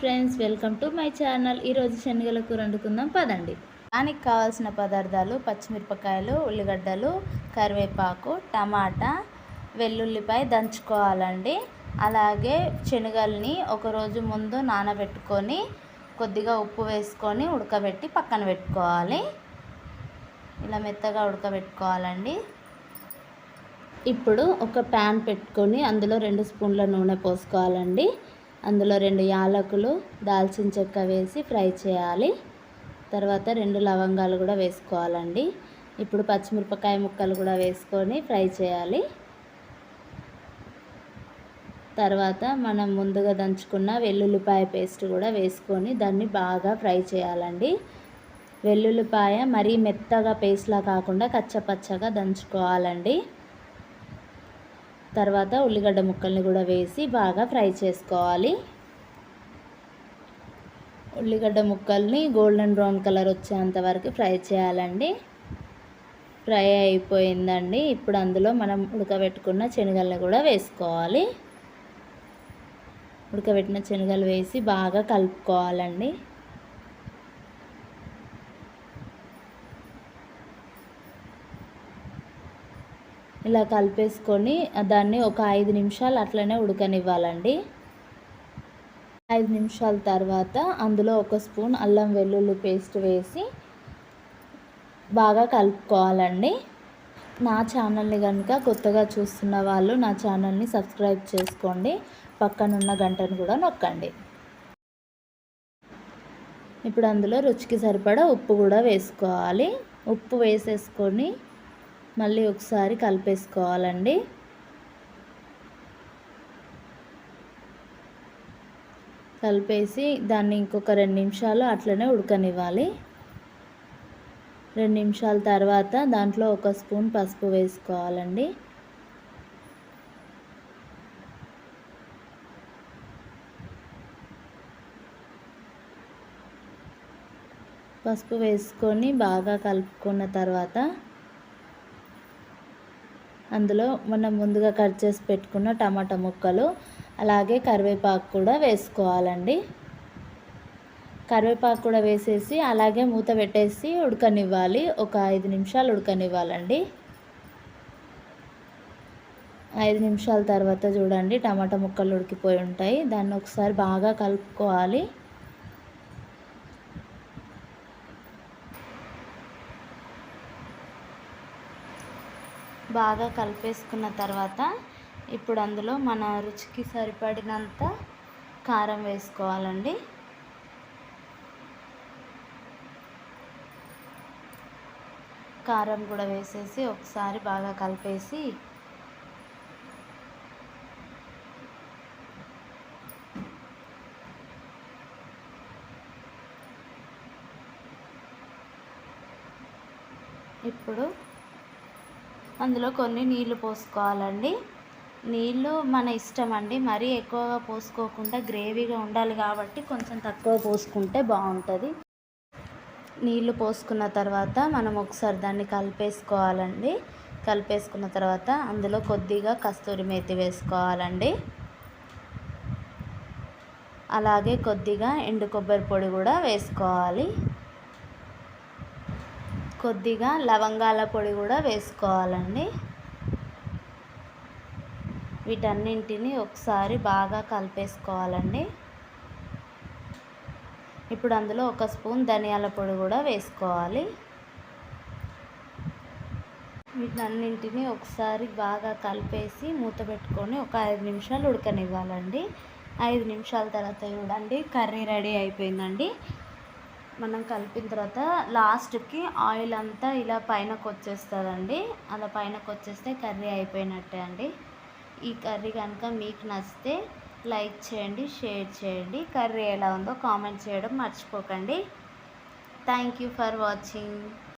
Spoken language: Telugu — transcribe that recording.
Friends welcome to my channel. ఈరోజు శనగల కూర వండుకుందాం. పదండి. దానికి కావాల్సిన పదార్థాలు పచ్చిమిరపకాయలు ఉల్లిగడ్డలు కరివేపాకు టమాటా వెల్లుల్లిపాయ దంచుకోవాలండి. అలాగే శనగల్ని ఒకరోజు ముందు నానబెట్టుకొని కొద్దిగా ఉప్పు వేసుకొని ఉడకబెట్టి పక్కన పెట్టుకోవాలి. ఇలా మెత్తగా ఉడకబెట్టుకోవాలండి. ఇప్పుడు ఒక ప్యాన్ పెట్టుకొని అందులో రెండు స్పూన్ల నూనె పోసుకోవాలండి. అందులో రెండు యాలకులు దాల్చిన చెక్క వేసి ఫ్రై చేయాలి. తర్వాత రెండు లవంగాలు కూడా వేసుకోవాలండి. ఇప్పుడు పచ్చిమిరపకాయ ముక్కలు కూడా వేసుకొని ఫ్రై చేయాలి. తర్వాత మనం ముందుగా దంచుకున్న వెల్లుల్లిపాయ పేస్ట్ కూడా వేసుకొని దాన్ని బాగా ఫ్రై చేయాలండి. వెల్లుల్లిపాయ మరీ మెత్తగా పేస్ట్లా కాకుండా కచ్చపచ్చగా దంచుకోవాలండి. తర్వాత ఉల్లిగడ్డ ముక్కల్ని కూడా వేసి బాగా ఫ్రై చేసుకోవాలి. ఉల్లిగడ్డ ముక్కల్ని గోల్డెన్ బ్రౌన్ కలర్ వచ్చేంత వరకు ఫ్రై చేయాలండి. ఫ్రై అయిపోయిందండి. ఇప్పుడు అందులో మనం ఉడకబెట్టుకున్న శనగల్ని కూడా వేసుకోవాలి. ఉడకబెట్టిన శనగలు వేసి బాగా కలుపుకోవాలండి. ఇలా కలిపేసుకొని దాన్ని ఒక ఐదు నిమిషాలు అట్లనే ఉడకనివ్వాలండి. ఐదు నిమిషాల తర్వాత అందులో ఒక స్పూన్ అల్లం వెల్లుల్లి పేస్ట్ వేసి బాగా కలుపుకోవాలండి. నా ఛానల్ని కనుక కొత్తగా చూస్తున్న వాళ్ళు నా ఛానల్ని సబ్స్క్రైబ్ చేసుకోండి. పక్కనున్న గంటను కూడా నొక్కండి. ఇప్పుడు అందులో రుచికి సరిపడా ఉప్పు కూడా వేసుకోవాలి. ఉప్పు వేసేసుకొని మళ్ళీ ఒకసారి కలిపేసుకోవాలండి. కలిపేసి దాన్ని ఇంకొక రెండు నిమిషాలు అట్లనే ఉడకనివ్వాలి. రెండు నిమిషాల తర్వాత దాంట్లో ఒక స్పూన్ పసుపు వేసుకోవాలండి. పసుపు వేసుకొని బాగా కలుపుకున్న తర్వాత అందులో మనం ముందుగా కట్ చేసి పెట్టుకున్న టమాటా ముక్కలు అలాగే కరివేపాకు కూడా వేసుకోవాలండి. కరివేపాకు కూడా వేసేసి అలాగే మూత పెట్టేసి ఉడకనివ్వాలి. ఒక ఐదు నిమిషాలు ఉడకనివ్వాలండి. ఐదు నిమిషాల తర్వాత చూడండి టమాటా ముక్కలు ఉడికిపోయి ఉంటాయి. దాన్ని ఒకసారి బాగా కలుపుకోవాలి. బాగా కలిపేసుకున్న తర్వాత ఇప్పుడు అందులో మన రుచికి సరిపడినంత కారం వేసుకోవాలండి. కారం కూడా వేసేసి ఒకసారి బాగా కలిపేసి ఇప్పుడు అందులో కొన్ని నీళ్ళు పోసుకోవాలండి. నీళ్ళు మన ఇష్టం అండి. మరీ ఎక్కువగా పోసుకోకుండా గ్రేవీగా ఉండాలి కాబట్టి కొంచెం తక్కువ పోసుకుంటే బాగుంటుంది. నీళ్ళు పోసుకున్న తర్వాత మనం ఒకసారి దాన్ని కలిపేసుకోవాలండి. కలిపేసుకున్న తర్వాత అందులో కొద్దిగా కస్తూరి మేతి వేసుకోవాలండి. అలాగే కొద్దిగా ఎండు కొబ్బరి పొడి కూడా వేసుకోవాలి. కొద్దిగా లవంగాల పొడి కూడా వేసుకోవాలండి. వీటన్నింటిని ఒకసారి బాగా కలిపేసుకోవాలండి. ఇప్పుడు అందులో ఒక స్పూన్ ధనియాల పొడి కూడా వేసుకోవాలి. వీటన్నింటినీ ఒకసారి బాగా కలిపేసి మూత పెట్టుకొని ఒక ఐదు నిమిషాలు ఉడకనివ్వాలండి. ఐదు నిమిషాల తర్వాత చూడండి కర్రీ రెడీ అయిపోయిందండి. మనం కలిపిన తర్వాత లాస్ట్కి ఆయిల్ అంతా ఇలా పైనకు వచ్చేస్తుందండి. అలా పైనకు వచ్చేస్తే కర్రీ అయిపోయినట్టే అండి. ఈ కర్రీ కనుక మీకు నచ్చితే లైక్ చేయండి షేర్ చేయండి. కర్రీ ఎలా ఉందో కామెంట్ చేయడం మర్చిపోకండి. Thank you for watching.